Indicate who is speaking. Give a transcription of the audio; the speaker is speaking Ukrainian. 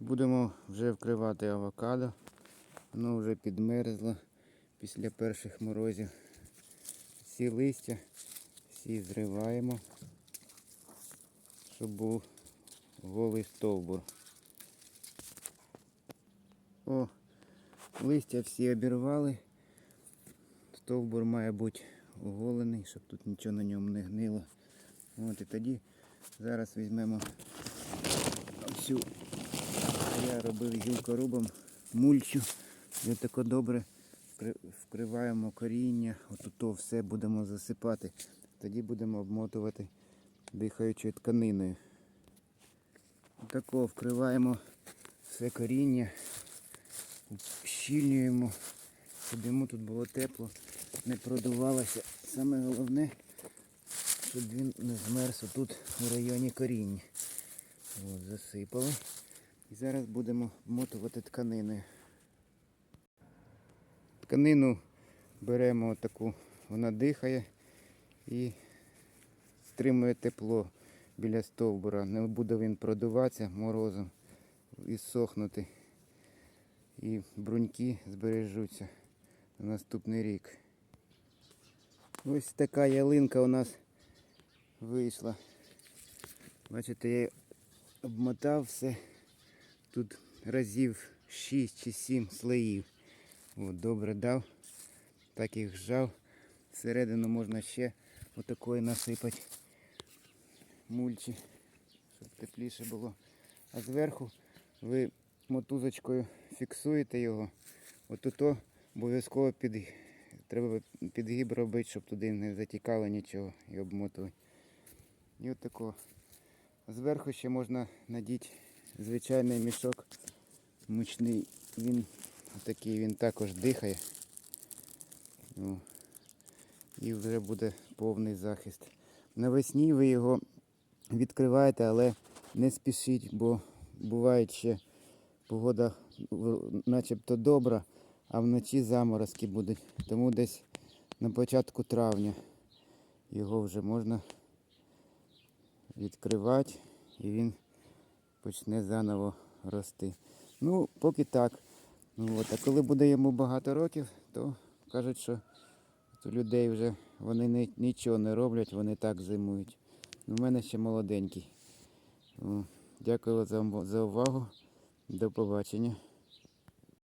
Speaker 1: Будемо вже вкривати авокадо. Воно вже підмерзло після перших морозів. Всі листя, всі зриваємо, щоб був голий стовбур. О, листя всі обірвали. Стовбур має бути оголений, щоб тут нічого на ньому не гнило. От і тоді зараз візьмемо всю я робив гілкорубом мульчу. І тако добре вкриваємо коріння. От то все будемо засипати. Тоді будемо обмотувати дихаючою тканиною. Тако вкриваємо все коріння, щільнюємо, щоб йому тут було тепло, не продувалося. Саме головне, щоб він не змерз отут у районі коріння. Засипали. І зараз будемо вмотувати тканини. Тканину беремо таку, вона дихає і стримує тепло біля стовбура. Не буде він продуватися морозом і сохнути. І бруньки збережуться на наступний рік. Ось така ялинка у нас вийшла. Бачите, я обмотав все. Тут разів 6 чи 7 слоїв. От, добре дав. Так їх зжав. Всередину можна ще отакої насипати мульчі, щоб тепліше було. А зверху ви мотузочкою фіксуєте його. От ото обов'язково під, треба підгіб робити, щоб туди не затікало нічого і обмотувати. І от тако. Зверху ще можна надіти звичайний мішок мучний. Він такий, він також дихає. О. І вже буде повний захист. Навесні ви його відкриваєте, але не спішіть, бо буває ще погода начебто добра, а вночі заморозки будуть. Тому десь на початку травня його вже можна відкривати і він почне заново рости. Ну, поки так. Ну, от. А коли буде йому багато років, то кажуть, що у людей вже вони не, нічого не роблять, вони так зимують. У мене ще молоденький. Дякую за, за увагу. До побачення.